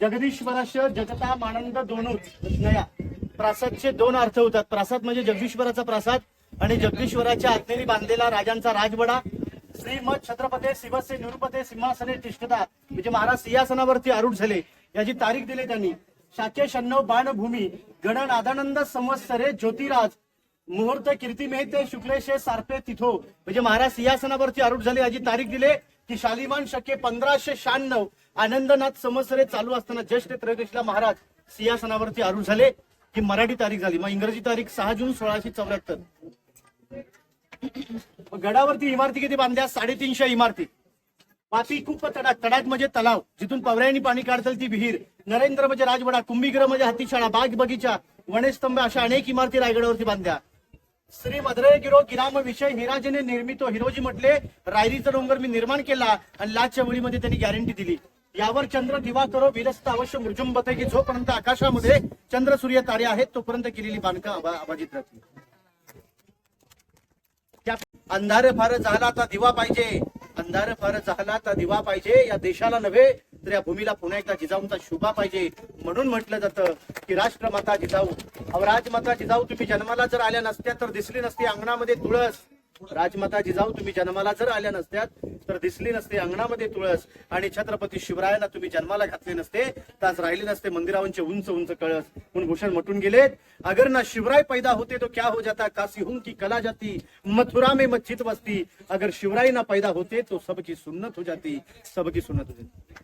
जगदीश्वराश जगता मानंद दोनोच नया. प्रासादचे दोन अर्थ होतात. प्रासाद म्हणजे जगदीश्वराचा प्रासाद आणि जगदीश्वराच्या आज्ञेने बांधलेला राजांचा राजवडा. श्रीमद छत्रपते शिवसे निरुपते सिंहासने तिष्ठता. म्हणजे महाराज सिंहासनावरती आरूढ झाले. याची तारीख दिली त्यांनी. शाचे शण्णव बाणभूमी गणनादानंद संवत्सरे ज्योतिराज. मुहूर्त कीर्ती मेहते शुक्लेशे सारपे तिथो. म्हणजे महाराज सिंहासनावरती आरूढ झाले याची तारीख दिले. की शालिमान शके पंधराशे शहाण्णव आनंदनाथ समसरे चालू असताना ज्येष्ठ त्रयोदशीला महाराज सिंहासनावरती आरूढ झाले ही मराठी तारीख झाली. मग इंग्रजी तारीख सहा जून सोळाशे चौऱ्याहत्तर. गडावरती इमारती किती बांधल्या? साडेतीनशे इमारती. माती खूप तडात तडात म्हणजे तलाव. जिथून पवऱ्यानी पाणी काढतील ती विहीर. नरेंद्र म्हणजे राजवाडा कुंभीग्रह म्हणजे हत्तीशाळा बाग बगीचा वनेस्तंभ अशा अनेक इमारती रायगडावरती बांधल्या. श्री मदरे गिरो गिराम विषय हिराजीने निर्मित हिरोजी म्हटले रायरीचा डोंगर मी निर्माण केला आणि लाचच्या वेळीमध्ये त्यांनी गॅरंटी दिली. यावर चंद्र दिवा करो विरस्त अवश्य मृजुंबत की जोपर्यंत आकाशामध्ये चंद्र सूर्य तारे आहेत तोपर्यंत केलेली बांधकाम आबा- राहतील. अंधार फार झाला तर दिवा पाहिजे. अंधार फार झाला तर दिवा पाहिजे. या देशाला नव्हे तर या भूमीला पुन्हा एकदा जिजाऊंचा शुभा पाहिजे म्हणून म्हटलं जातं की राष्ट्रमाता जिजाऊ. अहो राजमाता जिजाऊ तुम्ही जन्माला जर आल्या नसत्या तर दिसली नसती अंगणामध्ये तुळस. राजमाता जिजाऊ तुम्ही जन्माला जर आल्या नसत्यात तर दिसली नसते अंगणामध्ये तुळस. आणि छत्रपती शिवरायांना तुम्ही जन्माला घातले नसते तर आज राहिले नसते मंदिरावरचे उंच उंच कळस. म्हणून भूषण मटून गेलेत. अगर ना शिवराय पैदा होते तो क्या हो जाता? कासी हूं की कला जाती. मथुरा में मस्जिद बसती. अगर शिवराय ना पैदा होते तो सबकी सुन्नत हो जाती. सबकी सुन्नत हो जाती.